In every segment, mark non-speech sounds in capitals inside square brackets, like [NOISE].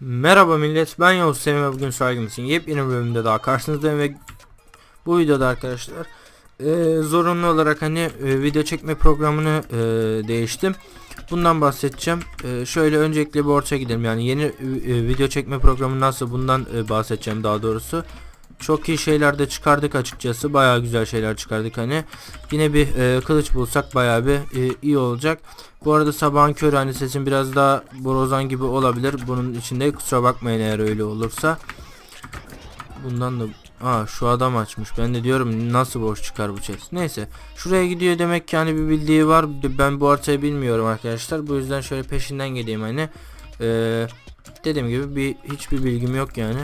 Merhaba millet ben Yavuz Semih ve bugün Saygımızın yepyeni bir bölümde daha karşınızdayım ve bu videoda arkadaşlar e, zorunlu olarak hani e, video çekme programını e, değiştim. Bundan bahsedeceğim. E, şöyle öncelikle bir ortaya gidelim yani yeni e, video çekme programı nasıl bundan e, bahsedeceğim daha doğrusu. Çok iyi şeyler de çıkardık açıkçası. Bayağı güzel şeyler çıkardık hani. Yine bir e, kılıç bulsak bayağı bir e, iyi olacak. Bu arada sabahın körü hani sesim biraz daha borozan gibi olabilir. Bunun içinde kusura bakmayın eğer öyle olursa. Bundan da Aa şu adam açmış. Ben de diyorum nasıl boş çıkar bu chest. Neyse. Şuraya gidiyor demek ki hani bir bildiği var. Ben bu haritayı bilmiyorum arkadaşlar. Bu yüzden şöyle peşinden gideyim hani. Ee, dediğim gibi bir hiçbir bilgim yok yani.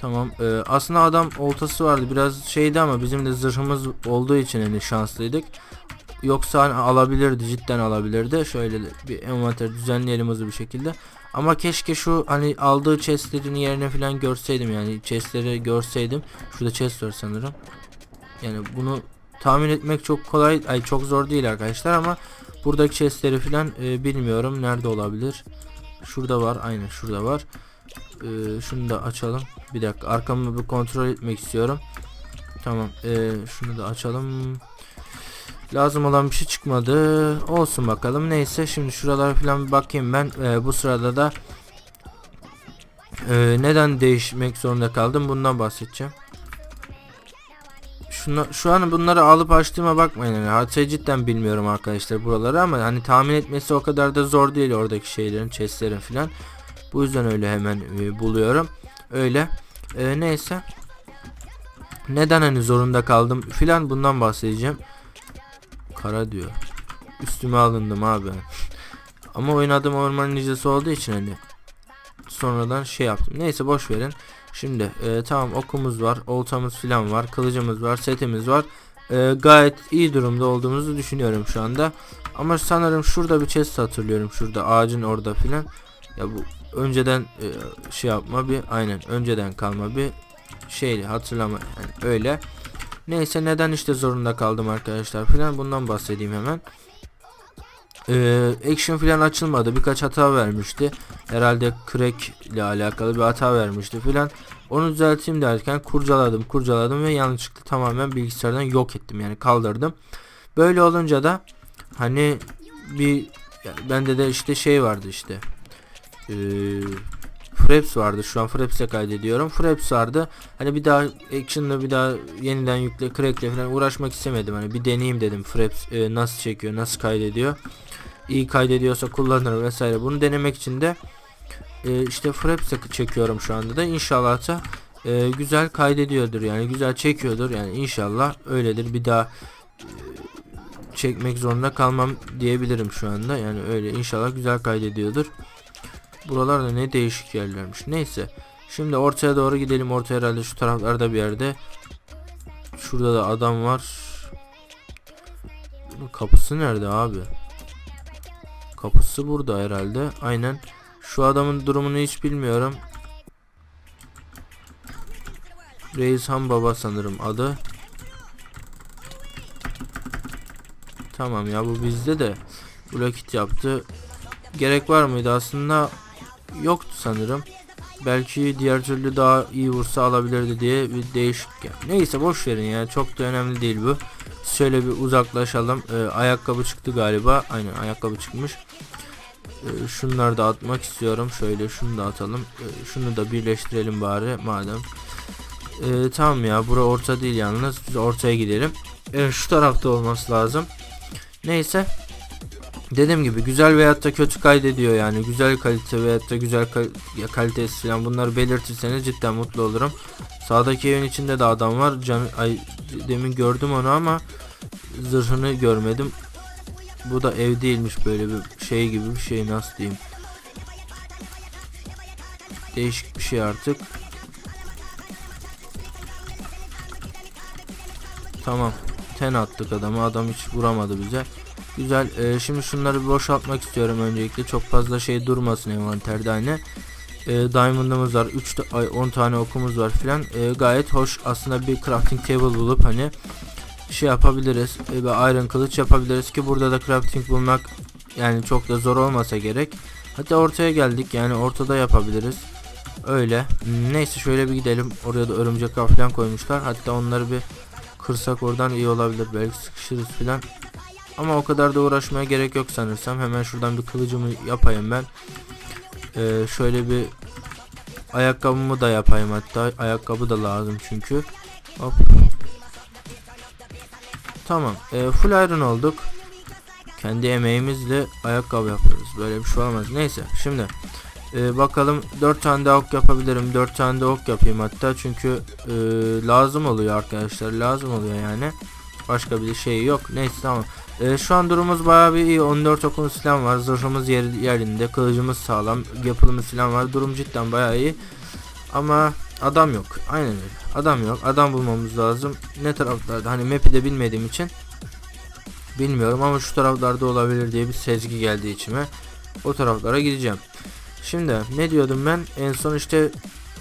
Tamam. Ee, aslında adam oltası vardı. Biraz şeydi ama bizim de zırhımız olduğu için hani şanslıydık. Yoksa hani alabilirdi. Cidden alabilirdi. Şöyle bir envanter düzenleyelim hızlı bir şekilde. Ama keşke şu hani aldığı chestlerin yerine falan görseydim yani chestleri görseydim. Şurada chest var sanırım. Yani bunu tahmin etmek çok kolay, ay çok zor değil arkadaşlar ama buradaki chestleri falan e, bilmiyorum nerede olabilir. Şurada var, aynen şurada var. E, şunu da açalım. Bir dakika arkamı bir kontrol etmek istiyorum. Tamam, e, şunu da açalım. Lazım olan bir şey çıkmadı. Olsun bakalım. Neyse şimdi şuralara falan bir bakayım ben. Ee, bu sırada da e, neden değişmek zorunda kaldım bundan bahsedeceğim. Şuna, şu an bunları alıp açtığıma bakmayın. Yani haritayı cidden bilmiyorum arkadaşlar buraları ama hani tahmin etmesi o kadar da zor değil oradaki şeylerin, chestlerin falan. Bu yüzden öyle hemen e, buluyorum. Öyle. E, neyse. Neden hani zorunda kaldım filan bundan bahsedeceğim. Kara diyor. Üstüme alındım abi. Ama oynadım orman ninjası olduğu için hani sonradan şey yaptım. Neyse boş verin. Şimdi e, tamam okumuz var, oltamız filan var, kılıcımız var, setimiz var. E, gayet iyi durumda olduğumuzu düşünüyorum şu anda. Ama sanırım şurada bir chest hatırlıyorum. Şurada ağacın orada filan. Ya bu önceden e, şey yapma bir aynen önceden kalma bir şeyli hatırlama yani öyle. Neyse neden işte zorunda kaldım arkadaşlar filan bundan bahsedeyim hemen. Ee, action filan açılmadı birkaç hata vermişti. Herhalde crack ile alakalı bir hata vermişti filan. Onu düzelteyim derken kurcaladım kurcaladım ve yanlışlıkla tamamen bilgisayardan yok ettim yani kaldırdım. Böyle olunca da hani bir yani bende de işte şey vardı işte. Ee, Fraps vardı. Şu an Fraps'e kaydediyorum. Fraps vardı. Hani bir daha action'la bir daha yeniden yükle, crack'le falan uğraşmak istemedim. Hani bir deneyeyim dedim. Fraps e, nasıl çekiyor, nasıl kaydediyor. İyi kaydediyorsa kullanırım vesaire. Bunu denemek için de e, işte Fraps'e çekiyorum şu anda da. İnşallah da e, güzel kaydediyordur. Yani güzel çekiyordur. Yani inşallah öyledir. Bir daha e, çekmek zorunda kalmam diyebilirim şu anda. Yani öyle inşallah güzel kaydediyordur. Buralarda ne değişik yerlermiş. Neyse. Şimdi ortaya doğru gidelim. Orta herhalde şu taraflarda bir yerde. Şurada da adam var. Bunun kapısı nerede abi? Kapısı burada herhalde. Aynen. Şu adamın durumunu hiç bilmiyorum. Reis Baba sanırım adı. Tamam ya bu bizde de blokit yaptı. Gerek var mıydı aslında yoktu sanırım. Belki diğer türlü daha iyi vursa alabilirdi diye bir değişik. Neyse boş verin ya çok da önemli değil bu. Şöyle bir uzaklaşalım. Ee, ayakkabı çıktı galiba. Aynen ayakkabı çıkmış. Ee, şunları da atmak istiyorum. Şöyle şunu da atalım. Ee, şunu da birleştirelim bari madem. Ee, tamam ya bura orta değil yalnız. Biz ortaya gidelim. Ee, şu tarafta olması lazım. Neyse. Dediğim gibi güzel veyahut da kötü kaydediyor yani güzel kalite veyahut da güzel kal kalitesi falan bunları belirtirseniz cidden mutlu olurum. Sağdaki evin içinde de adam var. Can ay demin gördüm onu ama zırhını görmedim. Bu da ev değilmiş böyle bir şey gibi bir şey nasıl diyeyim. Değişik bir şey artık. Tamam. Ten attık adamı. Adam hiç vuramadı bize. Güzel. Ee, şimdi şunları bir boşaltmak istiyorum öncelikle. Çok fazla şey durmasın envanterde hani. Ee, diamond'ımız var. 3 ay 10 tane okumuz var filan. Ee, gayet hoş. Aslında bir crafting table bulup hani şey yapabiliriz. Ee, ve iron kılıç yapabiliriz ki burada da crafting bulmak yani çok da zor olmasa gerek. Hatta ortaya geldik. Yani ortada yapabiliriz. Öyle. Neyse şöyle bir gidelim. Oraya da örümcek falan koymuşlar. Hatta onları bir kırsak oradan iyi olabilir. Belki sıkışırız filan. Ama o kadar da uğraşmaya gerek yok sanırsam. Hemen şuradan bir kılıcımı yapayım ben. Ee, şöyle bir ayakkabımı da yapayım hatta. Ayakkabı da lazım çünkü. Hop. Tamam. Ee, full iron olduk. Kendi emeğimizle ayakkabı yapıyoruz. Böyle bir şey olmaz. Neyse şimdi ee, bakalım 4 tane de ok yapabilirim. 4 tane de ok yapayım hatta çünkü e, lazım oluyor arkadaşlar. Lazım oluyor yani. Başka bir şey yok. Neyse tamam. Ee, şu an durumumuz bayağı bir iyi. 14 okumuz falan var. Zırhımız yer, yerinde. Kılıcımız sağlam. Yapılımız falan var. Durum cidden bayağı iyi. Ama adam yok. Aynen öyle. Adam yok. Adam bulmamız lazım. Ne taraflarda? Hani map'i de bilmediğim için bilmiyorum ama şu taraflarda olabilir diye bir sezgi geldi içime. O taraflara gideceğim. Şimdi ne diyordum ben? En son işte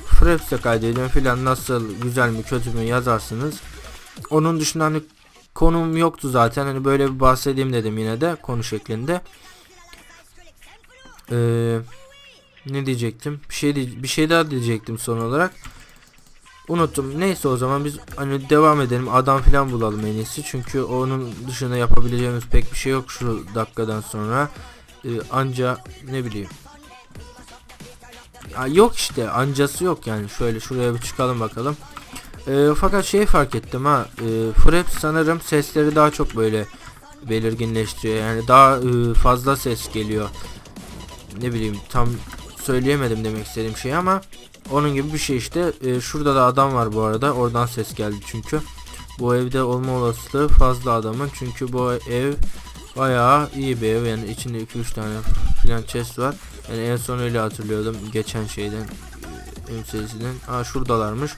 Fraps'e kaydediyorum filan nasıl güzel mi kötü mü yazarsınız. Onun dışında hani konum yoktu zaten hani böyle bir bahsedeyim dedim yine de konu şeklinde. Ee, ne diyecektim? Bir şey bir şey daha diyecektim son olarak. Unuttum. Neyse o zaman biz hani devam edelim. Adam filan bulalım en iyisi. Çünkü onun dışında yapabileceğimiz pek bir şey yok şu dakikadan sonra. Ee, anca ne bileyim. Ya yok işte ancası yok yani. Şöyle şuraya bir çıkalım bakalım. Ee, fakat şey fark ettim ha. E, Fraps sanırım sesleri daha çok böyle belirginleştiriyor. Yani daha e, fazla ses geliyor. Ne bileyim tam söyleyemedim demek istediğim şey ama onun gibi bir şey işte. E, şurada da adam var bu arada. Oradan ses geldi çünkü. Bu evde olma olasılığı fazla adamın. Çünkü bu ev bayağı iyi bir ev. Yani içinde 2-3 tane filan chest var. Yani en son öyle hatırlıyordum geçen şeyden e, MC'den. Aa şuradalarmış.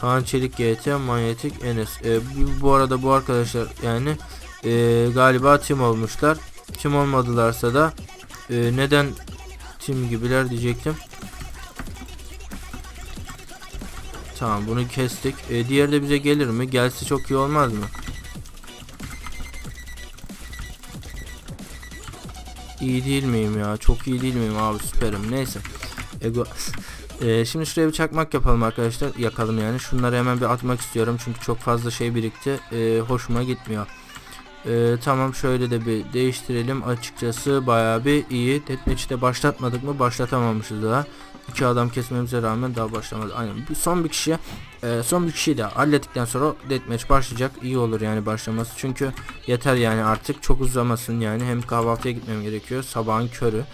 Kaan Çelik GT Manyetik Enes. E, bu, arada bu arkadaşlar yani e, galiba tim olmuşlar. Tim olmadılarsa da e, neden tim gibiler diyecektim. Tamam bunu kestik. E, diğeri de bize gelir mi? Gelse çok iyi olmaz mı? İyi değil miyim ya? Çok iyi değil miyim abi? Süperim. Neyse. Ego. [LAUGHS] Ee, şimdi şuraya bir çakmak yapalım arkadaşlar. Yakalım yani. Şunları hemen bir atmak istiyorum. Çünkü çok fazla şey birikti. Ee, hoşuma gitmiyor. Ee, tamam şöyle de bir değiştirelim. Açıkçası bayağı bir iyi. Deathmatch'te başlatmadık mı? Başlatamamışız daha. İki adam kesmemize rağmen daha başlamadı. Aynen. Son bir kişi e, son bir kişiyi de hallettikten sonra deathmatch başlayacak. İyi olur yani başlaması. Çünkü yeter yani artık çok uzamasın yani. Hem kahvaltıya gitmem gerekiyor. Sabahın körü.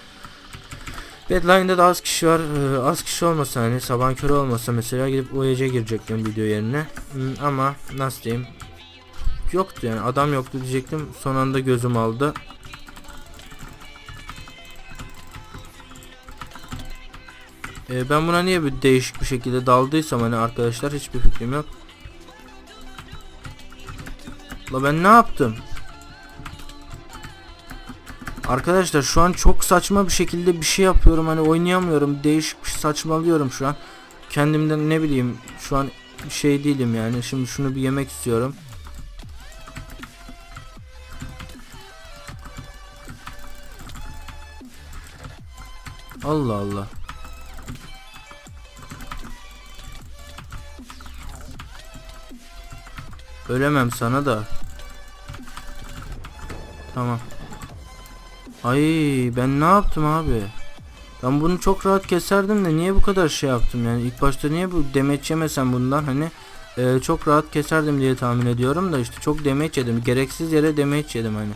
Deadline'da da az kişi var. Ee, az kişi olmasa hani sabahın körü olmasa mesela gidip UEC girecektim video yerine. Hmm, ama nasıl diyeyim? Yoktu yani adam yoktu diyecektim. Son anda gözüm aldı. Ee, ben buna niye bir değişik bir şekilde daldıysam hani arkadaşlar hiçbir fikrim yok. La ben ne yaptım? Arkadaşlar şu an çok saçma bir şekilde bir şey yapıyorum. Hani oynayamıyorum. Değişik bir saçmalıyorum şu an. Kendimden ne bileyim şu an şey değilim yani. Şimdi şunu bir yemek istiyorum. Allah Allah. Ölemem sana da. Tamam Ay ben ne yaptım abi? Ben bunu çok rahat keserdim de niye bu kadar şey yaptım yani? İlk başta niye bu demeç yemesem bundan? Hani e, çok rahat keserdim diye tahmin ediyorum da işte çok demeç yedim. Gereksiz yere demeç yedim hani.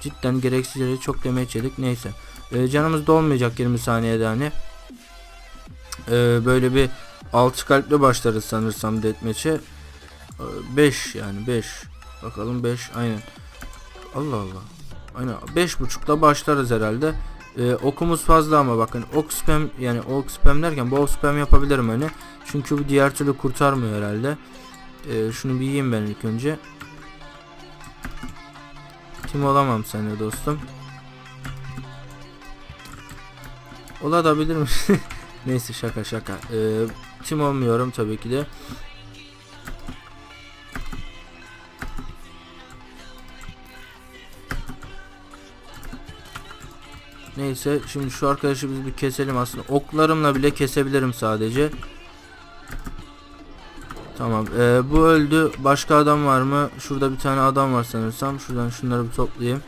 Cidden gereksiz yere çok demeç yedik. Neyse. E, canımız dolmayacak 20 saniyede hani. E, böyle bir 6 kalple başlarız sanırsam deathmatch'e. 5 yani 5 bakalım 5 aynen. Allah Allah Aynen 5.5'da başlarız herhalde. Ee, okumuz fazla ama bakın ok spam yani ok spam derken bol spam yapabilirim hani. Çünkü bu diğer türlü kurtarmıyor herhalde. Ee, şunu bir yiyeyim ben ilk önce. Tim olamam seninle dostum. Olabilir mi? [LAUGHS] Neyse şaka şaka. Ee, tim olmuyorum tabii ki de. Neyse şimdi şu arkadaşı biz bir keselim aslında. Oklarımla bile kesebilirim sadece. Tamam. ee, bu öldü. Başka adam var mı? Şurada bir tane adam var sanırsam. Şuradan şunları bir toplayayım.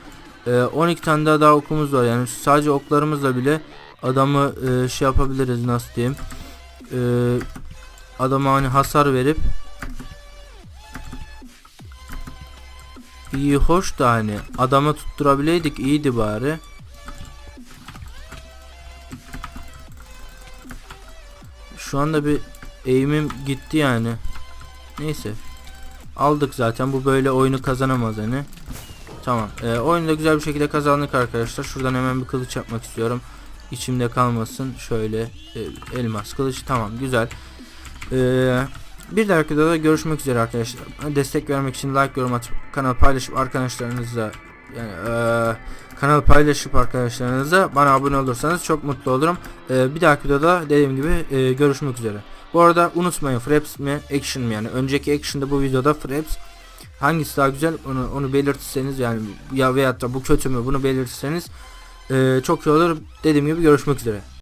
Ee, 12 tane daha, daha okumuz var. Yani sadece oklarımızla bile adamı e, şey yapabiliriz nasıl diyeyim. Ee, adama hani hasar verip iyi hoş da hani adama tutturabileydik iyiydi bari. Şu anda bir eğimim gitti yani. Neyse. Aldık zaten. Bu böyle oyunu kazanamaz hani. Tamam. Ee, oyunu da güzel bir şekilde kazandık arkadaşlar. Şuradan hemen bir kılıç yapmak istiyorum. İçimde kalmasın. Şöyle e, elmas kılıç. Tamam güzel. Ee, bir dahaki videoda görüşmek üzere arkadaşlar. Destek vermek için like, yorum atıp kanal paylaşıp arkadaşlarınızla yani eee kanal paylaşıp arkadaşlarınıza bana abone olursanız çok mutlu olurum. Ee, bir dahaki videoda dediğim gibi e, görüşmek üzere. Bu arada unutmayın Fraps mi Action mi yani önceki Action'da bu videoda Fraps hangisi daha güzel onu, onu belirtirseniz yani ya veyahut da bu kötü mü bunu belirtirseniz e, çok iyi olur. Dediğim gibi görüşmek üzere.